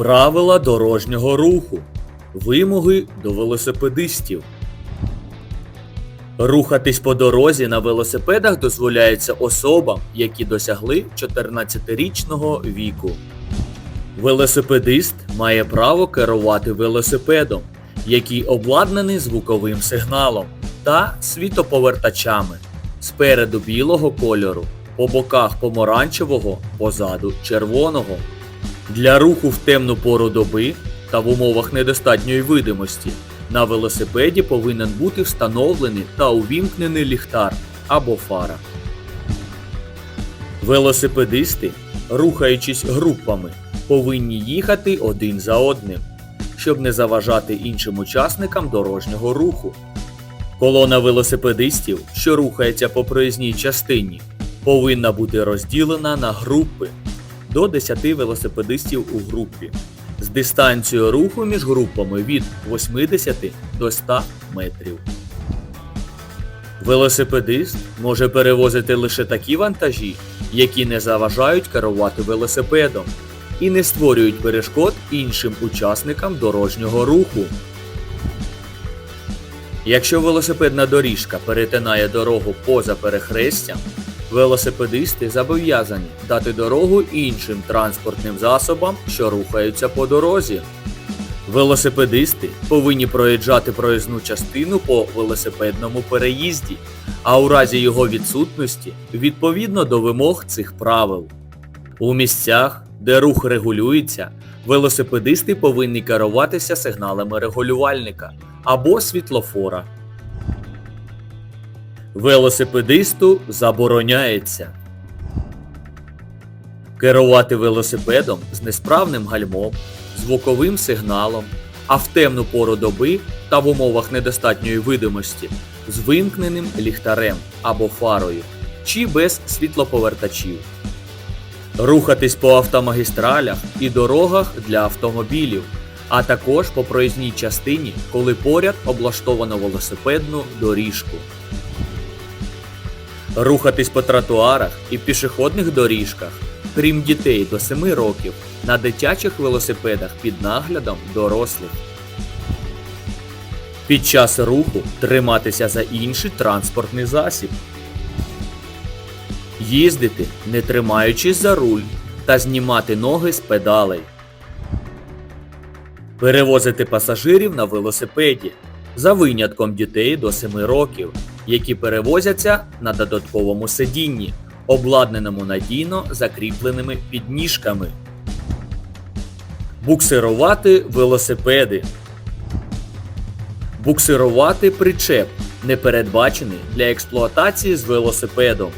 Правила дорожнього руху. Вимоги до велосипедистів. Рухатись по дорозі на велосипедах дозволяється особам, які досягли 14-річного віку. Велосипедист має право керувати велосипедом, який обладнаний звуковим сигналом та світоповертачами спереду білого кольору, по боках помаранчевого, позаду червоного. Для руху в темну пору доби та в умовах недостатньої видимості на велосипеді повинен бути встановлений та увімкнений ліхтар або фара. Велосипедисти, рухаючись групами, повинні їхати один за одним, щоб не заважати іншим учасникам дорожнього руху. Колона велосипедистів, що рухається по проїзній частині, повинна бути розділена на групи до 10 велосипедистів у групі з дистанцією руху між групами від 80 до 100 метрів. Велосипедист може перевозити лише такі вантажі, які не заважають керувати велосипедом і не створюють перешкод іншим учасникам дорожнього руху. Якщо велосипедна доріжка перетинає дорогу поза перехрестям, велосипедисти зобов'язані дати дорогу іншим транспортним засобам, що рухаються по дорозі. Велосипедисти повинні проїжджати проїзну частину по велосипедному переїзді, а у разі його відсутності відповідно до вимог цих правил. У місцях, де рух регулюється, велосипедисти повинні керуватися сигналами регулювальника або світлофора. Велосипедисту забороняється керувати велосипедом з несправним гальмом, звуковим сигналом, а в темну пору доби та в умовах недостатньої видимості з вимкненим ліхтарем або фарою чи без світлоповертачів. Рухатись по автомагістралях і дорогах для автомобілів, а також по проїзній частині, коли поряд облаштовано велосипедну доріжку. Рухатись по тротуарах і пішохідних доріжках, крім дітей до 7 років, на дитячих велосипедах під наглядом дорослих. Під час руху триматися за інший транспортний засіб. Їздити, не тримаючись за руль, та знімати ноги з педалей. Перевозити пасажирів на велосипеді за винятком дітей до 7 років, які перевозяться на додатковому сидінні, обладнаному надійно закріпленими підніжками. Буксирувати велосипеди. Буксирувати причеп, не передбачений для експлуатації з велосипедом.